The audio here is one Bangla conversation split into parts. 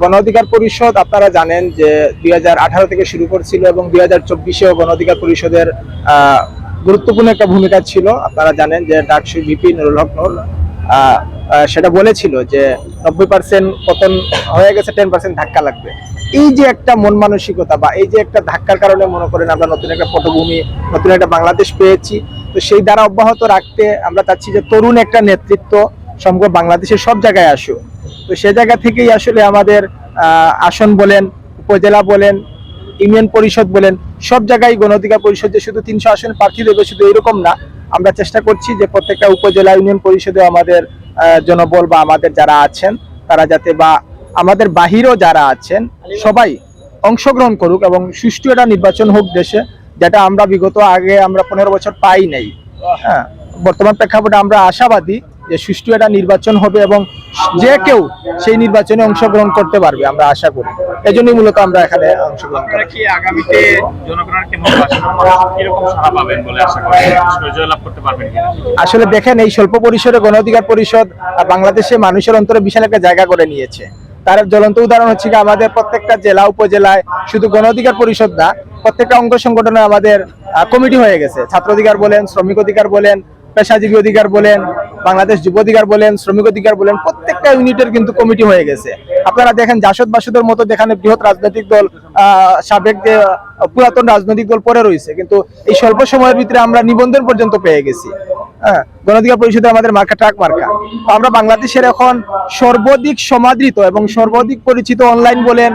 গণ অধিকার পরিষদ, আপনারা জানেন যে দুই হাজার আঠারো থেকে শুরু করছিল এবং দুই হাজার চব্বিশেও গণ অধিকার পরিষদের গুরুত্বপূর্ণ একটা ভূমিকা ছিল। আপনারা জানেন যে ডাকসু ভিপি নুরুল হক নুর সেটা বলেছিল যে নব্বই পার্সেন্ট পতন হয়ে গেছে টেন পার্সেন্ট ধাক্কা লাগবে। এই যে একটা মন মানসিকতা বা এই যে একটা ধাক্কার কারণে মনে করেন আমরা নতুন একটা পটভূমি, নতুন একটা বাংলাদেশ পেয়েছি, তো সেই দ্বারা অব্যাহত রাখতে আমরা চাচ্ছি যে তরুণ একটা নেতৃত্ব, সমগ্র বাংলাদেশের সব জায়গায় আসুক। তো সে জায়গা থেকেই আসলে আমাদের আসন বলেন, উপজেলা বলেন, ইউনিয়ন পরিষদ বলেন, সব জায়গায় গণ অধিকার পরিষদ যে শুধু তিনশো আসন প্রার্থী দেবে শুধু এরকম না, আমরা চেষ্টা করছি যে প্রত্যেকটা উপজেলা ইউনিয়ন পরিষদে আমাদের জনবল বা আমাদের যারা আছেন, তারা যাতে বা আমাদের বাহিরেও যারা আছেন, সবাই অংশগ্রহণ করুক এবং সুষ্ঠু একটা নির্বাচন হোক দেশে, যেটা আমরা বিগত আগে আমরা পনেরো বছর পাই নাই। হ্যাঁ বর্তমান প্রেক্ষাপটে আমরা আশাবাদী যে সুষ্ঠু একটা নির্বাচন হবে এবং যে কেউ সেই নির্বাচনে অংশগ্রহণ করতে পারবে আমরা আশা করি। এই এজন্যই মূলত আমরা এখানে অংশগ্রহণ করি। আগামীতে আসলে দেখেন এই স্বল্প পরিসরে গণ অধিকার পরিষদ বাংলাদেশে মানুষের অন্তরে বিশাল একটা জায়গা করে নিয়েছে। তার জ্বলন্ত উদাহরণ হচ্ছে কি আমাদের প্রত্যেকটা জেলা উপজেলায় শুধু গণ অধিকার পরিষদ না প্রত্যেকটা অঙ্গ সংগঠনে আমাদের কমিটি হয়ে গেছে। ছাত্র অধিকার বলেন শ্রমিক অধিকার বলেন পেশাজীবী অধিকার বলেন বাংলাদেশ যুব অধিকার বলেন, শ্রমিক অধিকার বলেন, প্রত্যেকটা ইউনিটের কিন্তু কমিটি হয়ে গেছে। আপনারা দেখেন জাসদ বাসদের মতো যেখানে বৃহৎ রাজনৈতিক দল সাবেক যে পুরাতন রাজনৈতিক দল পরে রয়েছে, কিন্তু এই স্বল্প সময়ের ভিতরে আমরা নিবন্ধন পর্যন্ত পেয়ে গেছি। হ্যাঁ গণঅধিকার পরিষদে আমাদের মার্কা, ট্রাক মার্কা। আমরা বাংলাদেশের এখন সর্বাধিক সমাদৃত এবং সর্বাধিক পরিচিত অনলাইন বলেন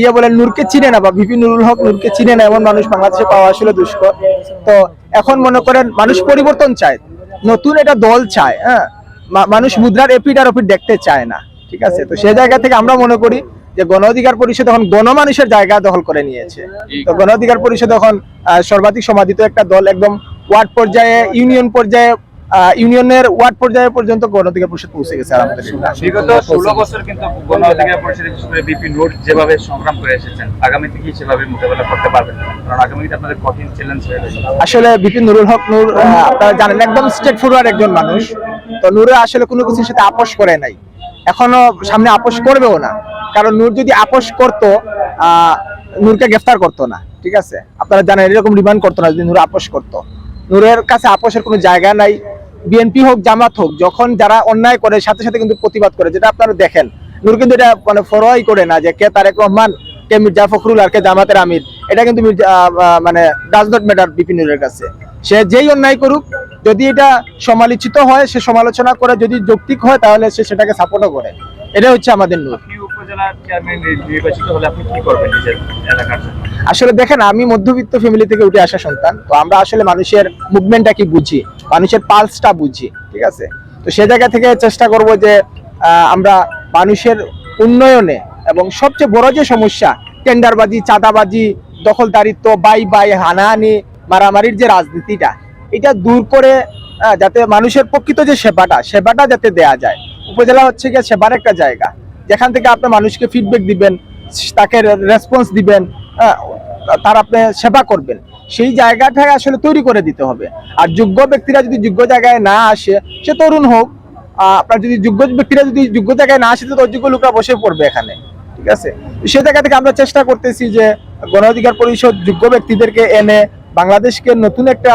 ইয়ে বলেন, নূরকে চিনে না বা ভিপি নুরুল হক নূরকে চিনে না, এমন মানুষ বাংলাদেশে পাওয়া আসলে দুষ্কর। তো এখন মনে করেন মানুষ পরিবর্তন চায়। নতুন এটা দল চায় হ্যাঁ? মানুষ মুদ্রার এপিড আর ওপিড দেখতে চায় না, ঠিক আছে? তো সে জায়গা থেকে আমরা মনে করি যে গণ অধিকার পরিষদ এখন গণমানুষের জায়গা দখল করে নিয়েছে। তো গণ অধিকার পরিষদ এখন সর্বাধিক সমাদিত একটা দল একদম ওয়ার্ড পর্যায়ে, ইউনিয়ন পর্যায়ে ইউনিয়নের ওয়ার্ড পর্যায়ে পর্যন্ত গণ অধিকার পরিষদ পৌঁছে গেছে আলহামদুলিল্লাহ বিগত ষোলো বছর কিন্তু গণ অধিকার পরিষদে বিশেষ করে বিপি নোট যেভাবে সংগ্রাম করে এসেছেন আগামীতে কি সেভাবে মোকাবেলা করতে পারবেন কারণ আগামীতে আপনাদের কঠিন চ্যালেঞ্জ হয়ে গেছে আসলে বিপিন নুরুল হক নূর আপনারা জানেন একদম স্ট্রেট ফরওয়ার্ড একজন মানুষ। তো নূরে আসলে কোনো কিছুর সাথে আপোষ করে নাই। এখনও সামনে আপোষ করবেও না। কারণ নূর যদি আপোষ করতো আহ, নূরকে গ্রেফতার করতো না। ঠিক আছে? আপনারা জানেন এরকম রিমান্ড করতো না যদি নূর আপোষ করতো। নূরের কাছে আপোষের কোনো জায়গা নাই। বিএনপি হোক, জামাত হোক, যখন যারা অন্যায় করে, সাথে সাথে কিন্তু প্রতিবাদ করে, যেটা আপনারা দেখেন। নূর কিন্তু এটা মানে ফরোয়াই করে না যে কে তারেক রহমান, কে মির্জা ফখরুল আর কে জামাতের আমির। এটা কিন্তু মানে ডাজ নট ম্যাটার বিপিনুরের কাছে। সে যেই অন্যায় করুক, যদি এটা সমালোচিত হয়, সে সমালোচনা করে, যদি যৌক্তিক হয়, তাহলে সে সেটাকে সাপোর্টও করে। এটা হচ্ছে আমাদের নূর। উপজেলার চেয়ারম্যান নির্বাচিত হলে আপনি কি করবেন নিজের এলাকার আসলে দেখেন, আমি মধ্যবিত্ত ফ্যামিলি থেকে উঠে আসা সন্তান, তো আমরা আসলে মানুষের মুভমেন্টটা কি বুঝি? মানুষের পালসটা বুঝি, ঠিক আছে? তো সে জায়গা থেকে চেষ্টা করব যে আমরা মানুষের উন্নয়নে এবং সবচেয়ে বড় যে সমস্যা টেন্ডারবাজি চাঁদাবাজি, দখলদারিত্ব, বাই বাই, হানাহানি, মারামারির যে রাজনীতিটা, এটা দূর করে যাতে মানুষের প্রকৃত যে সেবাটা সেবাটা যাতে দেয়া যায়। উপজেলা হচ্ছে গিয়ে সেবার একটা জায়গা। যেখান থেকে আপনি মানুষকে ফিডব্যাক দিবেন তাকে রেসপন্স দিবেন আহ, তার আপনি সেবা করবেন। সেই জায়গাটা আসলে তৈরি করে দিতে হবে। আর যোগ্য ব্যক্তিরা যদি যোগ্য জায়গায় না আসে সে তরুণ হোক আপনার যদি যোগ্য ব্যক্তিরা যদি যোগ্য জায়গায় না আসে তো অযোগ্য লোকরা বসে পড়বে এখানে। ঠিক আছে? সে জায়গা থেকে আমরা চেষ্টা করতেছি যে গণ অধিকার পরিষদ যোগ্য ব্যক্তিদেরকে এনে বাংলাদেশকে নতুন একটা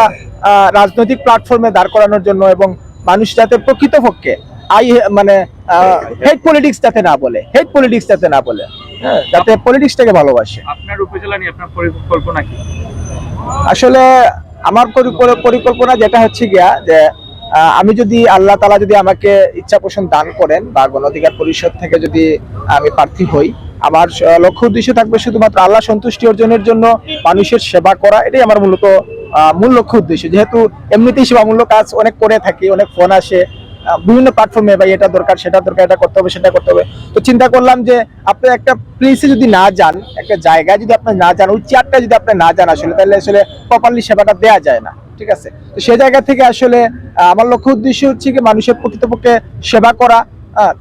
রাজনৈতিক প্ল্যাটফর্মে দাঁড় করানোর জন্য এবং মানুষ যাতে প্রকৃতপক্ষে আই মানে হেড পলিটিক্স যাতে না বলে হেড পলিটিক্স যাতে না বলে হ্যাঁ যাতে পলিটিক্সটাকে ভালোবাসে। আপনার উপজেলা নিয়ে আপনার পরিকল্পনা কি? আসলে আমার পরিকল্পনা যেটা হচ্ছে গিয়া যে আহ, আমি যদি আল্লাহ তালা যদি আমাকে ইচ্ছা পোষণ দান করেন বা গণ অধিকার পরিষদ থেকে যদি আমি প্রার্থী হই আমার লক্ষ্য উদ্দেশ্য থাকবে শুধুমাত্র আল্লাহ সন্তুষ্টি অর্জনের জন্য মানুষের সেবা করা এটাই আমার মূলত আহ, মূল লক্ষ্য উদ্দেশ্য। যেহেতু এমনিতেই সেবামূলক কাজ অনেক করে থাকি অনেক ফোন আসে বিভিন্ন প্ল্যাটফর্মে ভাই এটা দরকার, সেটা দরকার, এটা করতে হবে, সেটা করতে হবে। তো চিন্তা করলাম যে আপনি একটা প্লেসে যদি না যান, একটা জায়গায় যদি আপনি না যান, ওই চেয়ারটা যদি আপনি না যান আসলে, তাহলে আসলে প্রপারলি সেবাটা দেওয়া যায় না, ঠিক আছে? তো সে জায়গা থেকে আসলে আমার লক্ষ্য উদ্দেশ্য হচ্ছে কি মানুষের প্রকৃতপক্ষে সেবা করা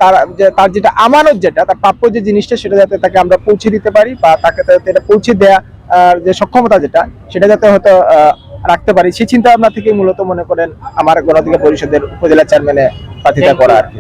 তার তার যেটা আমানত যেটা, তার প্রাপ্য যে জিনিসটা, সেটা যাতে তাকে আমরা পৌঁছে দিতে পারি বা তাকে এটা পৌঁছে দেয়া যে সক্ষমতা যেটা, সেটা যাতে হয়তো রাখতে পারি। সেই চিন্তা ভাবনা থেকে মূলত মনে করেন আমার গণঅধিকার পরিষদের উপজেলা চেয়ারম্যানে প্রার্থিতা করা আর কি।